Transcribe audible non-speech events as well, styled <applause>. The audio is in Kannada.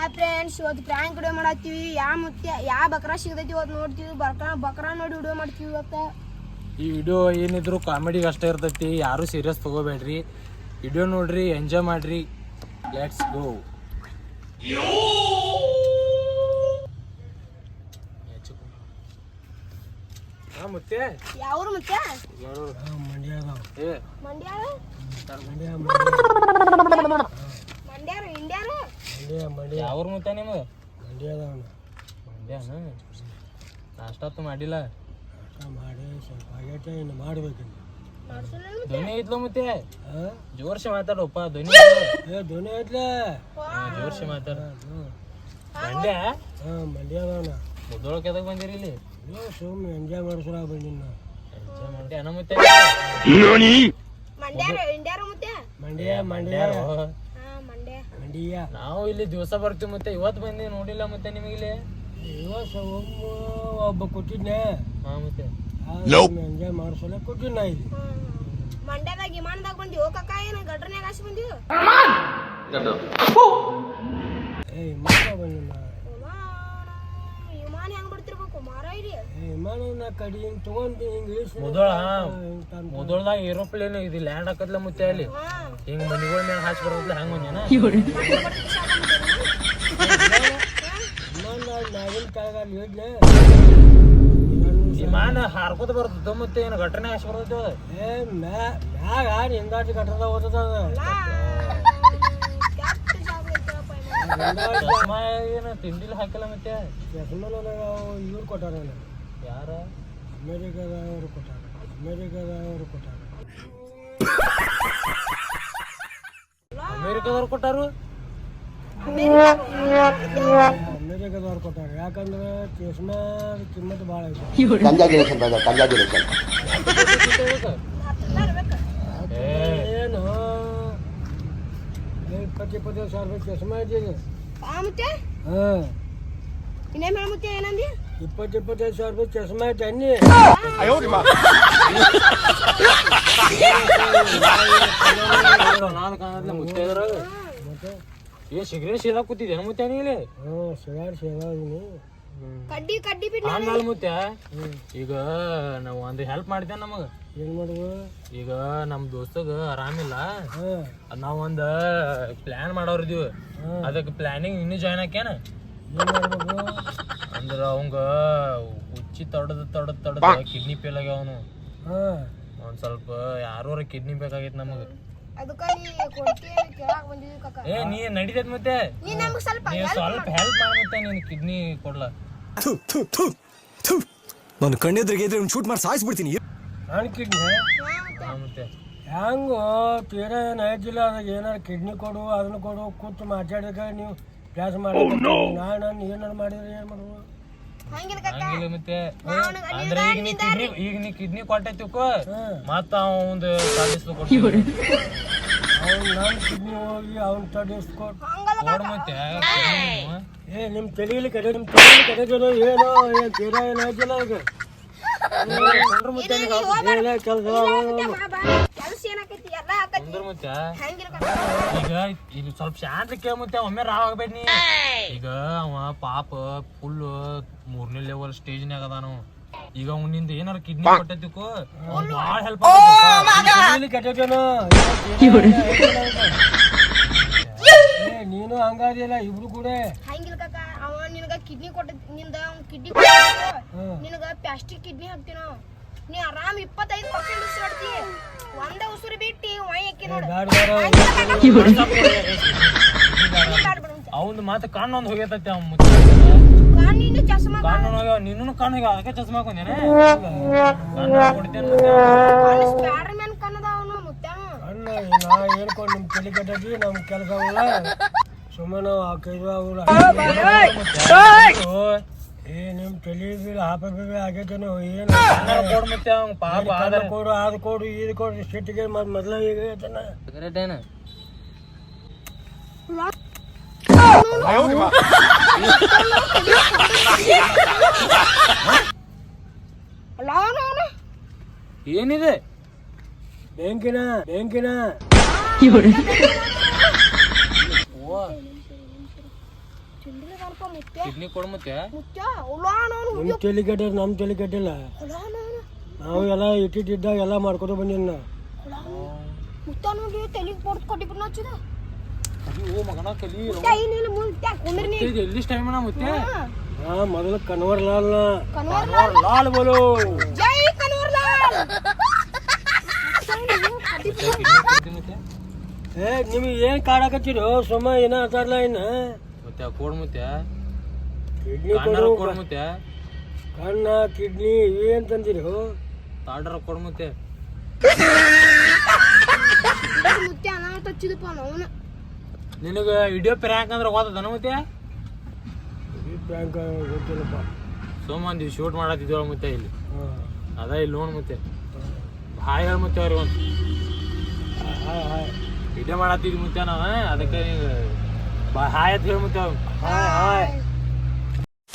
ಆ ಫ್ರೆಂಡ್ಸ್ ಇವತ್ತು ಪ್ರ್ಯಾಂಕ್ ವಿಡಿಯೋ ಮಾಡತ್ತೀವಿ. ಯಾವ ಮುತ್ಯ ಯಾವ ಬಕ್ರಾ ಸಿಗತೈತಿ ಇವತ್ತು ನೋಡ್ತೀವಿ. ಬಕ್ರಾ ಬಕ್ರಾ ನೋಡಿ ವಿಡಿಯೋ ಮಾಡ್ತೀವಿ ಇವತ್ತು. ಈ ವಿಡಿಯೋ ಏನಿದ್ರು ಕಾಮಿಡಿಗೆ ಅಷ್ಟೇ ಇರ್ತೈತಿ. ಯಾರು ಸೀರಿಯಸ್ ತಗೋಬೇಡ್ರಿ. ವಿಡಿಯೋ ನೋಡ್ರಿ ಎಂಜಾಯ್ ಮಾಡ್ರಿ. ಲೆಟ್ಸ್ ಗೋ ಮುತ್ತೆ ಮತ್ತೆ ಯಾವ್ರು ಇಂಡ್ಯಾರ ಯಾವ್ರ ಮತ್ತೆ ನಿಮ್ಗೆ ಮಂಡ್ಯಾನ? ನಾಷ್ಟಾತು ಮಾಡಿಲ್ಲ? ಮಾಡಿ ಸ್ವಲ್ಪ ಆಗೈತೆ ಮಾಡ್ಬೇಕು ನಡ್ಸಲ್ಲ ಧ್ವನಿ ಐತ್ಲ ಮತ್ತೆ ಜೋರ್ಸಿ ಮಾತಾಡಪ್ಪ ಧ್ವನಿ ಏ ಧ್ವನಿ ಐತ್ಲೆ? ಜೋರ್ಸಿ ಮಾತಾಡ. ಮಂಡ್ಯ? ಹಾ ಮಂಡ್ಯದವನ ಮುದ್ದೊಳಕ್ಕೆ ಎದಕ್ ಬಂದಿರಿ ಇಲ್ಲಿ? ಏ ಸುಮ್ಮನೆ ಎಂಜಾಯ್ ಮಾಡಿಸ್ರಾಗ ಬಂದಿನ ಎಂಜಾಯ್ ಮಾಡಿ ಅನ್ನ ಮತ್ತೆ ಮಂಡ್ಯ? ಮಂಡ್ಯ ಮಂಡ್ಯ. ಮಂಡ್ಯ ನಾವು ಇಲ್ಲಿ ದಿವಸ ಬರ್ತೀವಿ ಮತ್ತೆ ಇವತ್ತು ಬಂದಿ ನೋಡಿಲ್ಲ ಮತ್ತೆ ನಿಮಗಿಲ್ಲಿ ಇವತ್ತು ಒಮ್ಮ ಒಬ್ಬ ಕೊಟ್ಟಿದ್ನೆ. ಹಾ ಮತ್ತೆ. ಎಂಜಾಯ್ ಮಾಡಿಸಲ ಕೊಟ್ಟಿದ್ನ ನಾ ಇಲ್ಲಿ. ಮಂಡ್ಯದಾಗ ವಿಮಾನದಾಗ ಬಂದಿವಿ ಹೋಗಕ್ಕ ಏನು? ಗಡ್ರನ್ಯಾಗ ಹಾಸಿ ಬಂದಿವಿ ಏ ಮಾಡ ಬಂದಿನ ನಾ ವಿಮಾನ ವಿಮಾನ ಹೆಂಗ್ ಬಿಡ್ತಿರ್ಬೇಕು ಮಾರ ಇಲ್ಲಿ ಏ ವಿಮಾನ ನಾ ಕಡಿ ಹಿಂಗ್ ಏರೋಪ್ಲೇನ್ ಇದು ಲ್ಯಾಂಡ್ ಹಾಕತ್ಲ ಮತ್ತೆ ಅಲ್ಲಿ. ಹಿಂಗೆ ಮನಿಗಳ ಮೇಲೆ ಹಾಸ್ ಬರೋದ್ಲ ಹಂಗ ಅಲ್ಲಿ ವಿಮಾನ ಹಾರ್ಕೋತ ಬರ್ತದ ಮತ್ತೆ, ಏನು ಘಟನೆ ಹಾಸ್ ಬರ್ತದ? ಏ ಮ್ಯಾ ಮ್ಯಾಗ ಕಟ್ಟದ ಓದದ. ಏನು ತಿಂಡಿಲ್ ಹಾಕಿಲ್ಲ ಮತ್ತೆ? ಇವ್ರು ಕೊಟ್ಟಾರ ಯಾರ? ಅಮೇರಿಕಾದವರು ಕೊಟ್ಟಾರ ಅಮೇರಿಕಾದವರು ಕೊಟ್ಟಾರ ಅಮೇರಿಕಾದವ್ರು ಕೊಟ್ಟಾರು? ಅಮೇರಿಕಾದವ್ರು ಕೊಟ್ಟಾರ ಯಾಕಂದ್ರೆ ಚಶ್ಮಾ ಕಿಮ್ಮತ್ ಭಾಳ ಐತಿ. Congratulations. ಏನು ಇಪ್ಪತ್ತು ಇಪ್ಪತ್ತೈದು ಸಾವಿರ ರೂಪಾಯಿ ಚಶ್ಮಾ ಇದ್ದೀನಿ ಹಾಂ. ಇನ್ನೇನ್ ಏನಂದಿ? ಇಪ್ಪತ್ತು ಇಪ್ಪತ್ತೈದು ಸಾವಿರ ರೂಪಾಯಿ ಚಶ್ಮಾ ಐತೆ ಅನ್ನಿ ನಾನು ಏ ಸಿಗರೇಟ್ ಸೀದಾ ಕೂತಿದ್ದೇನೆ ಮುತ್ತೆ ಇಲ್ಲಿ ಹ್ಞೂ ಸಿಗಾರ್ ಸೇವಾದಿನಿ ಕಡ್ಡಿ ಕಡ್ಡಿ ಬಿಟ್ಟು ಆಮೇಲೆ ಮುತ್ತೆ? ಈಗ ನಾವು ಒಂದು ಹೆಲ್ಪ್ ಮಾಡಿದ್ದೆ ನಮಗ? ಏನ್ ಮಾಡುವ ಈಗ ನಮ್ ದೋಸ್ತಗ ಆರಾಮಿಲ್ಲ. ಇಲ್ಲ ಅದ್ ನಾವ್ ಒಂದ್ ಪ್ಲಾನ್ ಮಾಡೋರಿದೀವಿ. ಅದಕ್ಕೆ ಪ್ಲಾನಿಂಗ್ ಇನ್ನೂ ಜಾಯ್ನ್ ಹಾಕ್ಯಾನ ಮಾಡ್ಬೇಕು ಅಂದ್ರ ಅವಂಗ ಉಚ್ಚಿ ತಡದ ತಡದ್ ತಡದ ಕಿಡ್ನಿ ಫೇಲ್ ಆಗ್ಯಾವ ಅವನು. ಹಾಂ. ಒಂದ್ ಸ್ವಲ್ಪ ಯಾರೋರ ಕಿಡ್ನಿ ಬೇಕಾಗೈತಿ ನಮಗ. ಏ ನೀ ನಡಿತೈತ್ ಮತ್ತೆ? ನೀ ನಮ್ಗ್ ಸ್ವಲ್ಪ ಸ್ವಲ್ಪ ಹೆಲ್ಪ್ ಮಾಡ ಮತ್ತೆ ನೀನ್ ಕಿಡ್ನಿ ಕೊಡ್ಲ. ನಾನು ಕಣ್ಣೆದ್ರಿಗೆ ಇದ್ರೆ ಶೂಟ್ ಮಾಡಿ ಸಾಯಿಸ್ಬಿಡ್ತೀನಿ. ನಾನು ಕಿಡ್ನಿ ಹಾ ಮತ್ತೆ? ಹೆಂಗೋ ತೀರಾ ಏನು ಐತಿಲ್ಲ ಅದಾಗ ಏನಾರು ಕಿಡ್ನಿ ಕೊಡು ಅದನ್ನ ಕೊಡು ಕೂತು ಮಾತಾಡಿದಾಗ ನೀವು ಕೆಲಸ ಮಾಡಿ ನಾನು ನಾನು ಏನಾರು ಮಾಡಿದ್ರೆ ಏನು ಮಾಡುವ? ಹಂಗಿಲ್ಲ ಮತ್ತೆ. ಅಂದ್ರೆ ಈಗ ನೀ ಕಿಡ್ನಿ ಈಗ ನೀ ಕಿಡ್ನಿ ಕೊಟ್ಟೈತಿಕೋ ಹಾಂ ಮತ್ತ ಅವಂದು ಅವ್ನು ನಾನು ಕಿಡ್ನಿ ಹೋಗಿ ಅವ್ನು ತಡಿಸ್ಕೊಟ್ಟು ಹಂಗಲ್ಲ ಕೊಡ್ ಮತ್ತೆ. ಏ ನಿಮ್ಮ ತಲೆಯಲ್ಲಿ ಕಡೆ ನಿಮ್ಮ ತಲೆಯಲ್ಲಿ ಏನೋ ಏನು ತೀರಾ ಏನು ಐತಿಲ್ಲ ಈಗ ಕೆಲಸ ಕೆಲಸ ಏನಾಕೈತಿ? ಎಲ್ಲ ಆಕೈತಿ. ಕೊಂಡ್ರು ಮತ್ತೆ ಹಂಗಿಲ್ಲ ಈಗ ಇದು ಸ್ವಲ್ಪ ಶಾಂತ ಕೇಳ ಮತ್ತೆ ಒಮ್ಮೆ ರಾವ್ ಆಗ್ಬೇಡ ನೀ. ಈಗ ಅವ ಪಾಪ ಫುಲ್ ಮೂರನೇ ಲೆವೆಲ್ ಸ್ಟೇಜ್ನಾಗ ಅದಾನು. ಈಗ ಅವನಿಂದ ಏನಾರ ಕಿಡ್ನಿ ಕೊಟ್ಟೈತಿಕೋ ಭಾಳ ಹೆಲ್ಪ್ <laughs> ನೀನು ಹಂಗಾದಿಲ್ಲ ಇಬ್ರು ಕೂಡ. ಹಂಗಿಲ್ಲ ಅವ ನಿನಗ ಕಿಡ್ನಿ ಕೊಟ್ಟ ನಿಂದ ಅವ್ನ್ ಕಿಡ್ನಿ. ನಿನಗ ಪ್ಲಾಸ್ಟಿಕ್ ಕಿಡ್ನಿ ಹಾಕ್ತೀನ. ನೀ ಆರಾಮ್ ಇಪ್ಪತ್ತೈದು ಪರ್ಸೆಂಟ್ ಉಸಿರಾಡ್ತಿ ಒಂದೇ ಉಸಿರು ಬಿಟ್ಟಿ ಒಯ್ಯಕ್ಕೆ ನೋಡು ಅವಂದು ಮಾತು ಕಣ್ಣು ಒಂದು ಹೋಗೈತೈತಿ ಮುಚ್ಚ ಕಣ್ಣಿಂದ ಚಸ್ಮಾ ಕಣ್ಣು ಹೋಗ್ಯಾವ ನಿನ್ನೂ ಕಣ್ಣು ಹೋಗ್ಯಾವ ಅದಕ್ಕೆ ಚಸ್ಮಾ ಕಣ್ಣು ಸ್ಪ್ಯಾಡರ್ ಮ್ಯಾನ್ ಕನ್ನದ ಅವನು ಮುತ್ತಾನು ಅಣ್ಣ ನಾ ಹೇಳ್ಕೊಂಡು ನಿಮ್ಮ ತಲೆ ಕಟ್ಟದಿ ನಮ್ಮ ಕೆಲಸ ಅವಲ್ಲ ಸುಮ್ಮನೆ ಆ ಕೈದು ಏ ನಿಮ್ಮ ತಲೆ ಬೀಳ ಹಾಪ ಬೀಳ ಆಗೈತೇನೋ ಏನು? ಕೊಡು ಮತ್ತೆ ಅವ್ನು ಪಾಪ ಆಧಾರ್ ಕೊಡು ಅದು ಕೊಡು ಇದು ಕೊಡು ಸಿಟ್ಟಿಗೆ ಮತ್ತೆ ಮೊದಲ ಈಗ ಐತನ ಸಿಗರೇಟ್ ಏನು? ಏನಿದೆ? ಬೆಂಕಿನ ಬ್ಯಾಂಕಿನ ಕಿಡ್ನಿ ಕೊಡು ಮತ್ತೆ ನಿಮ್ಮ ತಲೆ ಕೆಟ್ಟಿಲ್ಲ ನಮ್ಮ ತಲೆ ಕೆಟ್ಟಿಲ್ಲ ನಾವು ಎಲ್ಲ ಇಟ್ಟಿಟ್ಟಿದ್ದಾಗ ಎಲ್ಲ ಮಾಡ್ಕೊತ ಬಂದಿನ ನಾ. ನೀ ಟೈಮ್ ಮತ್ತೆ ಹಾ. ಮೊದಲು ಕನ್ವರ್ ಲಾಲ್ ಕನ್ವರ್ ಲಾಲ್ ಬೋಲು. ಜೈ ಕನ್ವರ್ ಲಾಲ್! ಏ ನಿಮಗೆ ಏನು ಕಾಡಕತ್ತೀರೋ ಸುಮ್ಮ ಏನ ಅಂತಾರಲ್ಲ ಇನ್ನ? ಮತ್ತೆ ಕೊಡು ಮತ್ತೆ ಕಿಡ್ನಿ ಕೊಡು ಕೊಡು ಮತ್ತೆ ಕಣ್ಣ ಕಿಡ್ನಿ ಏನು ತಂದಿರಿ ತಾಡ್ರ ಕೊಡು ಮತ್ತೆ ಅನಾಹುತ ಹಚ್ಚಿದಪ್ಪ ಅವನ ನಿನಗ ವಿಡಿಯೋ ಪ್ರ್ಯಾಂಕ್ ಅಂದ್ರೆ ಓದದನ ಮತ್ತೆ ಈ ಬ್ಯಾಂಕ್ ಗೊತ್ತಿಲ್ಲಪ್ಪ. ಸೋಮಂದಿ ಶೂಟ್ ಮಾಡತ್ತಿದ್ವಳ ಮತ್ತೆ ಇಲ್ಲಿ. ಅದ ಇಲ್ಲಿ ನೋಡ್ ಮತ್ತೆ ಹಾಯ್ ಹೇಳ ಮತ್ತೆ ಅವ್ರಿಗೆ. ಒಂದು ಹಾಯ್ ಹಾಯ್ ವಿಡಿಯೋ ಮಾಡತ್ತಿದ್ವಿ ಮತ್ತೆ ನಾವ ಅದಕ್ಕೆ ಹಾಯ್ ಅಂತ ಹೇಳ ಮತ್ತೆ ಹಾಯ್ ಹಾಯ್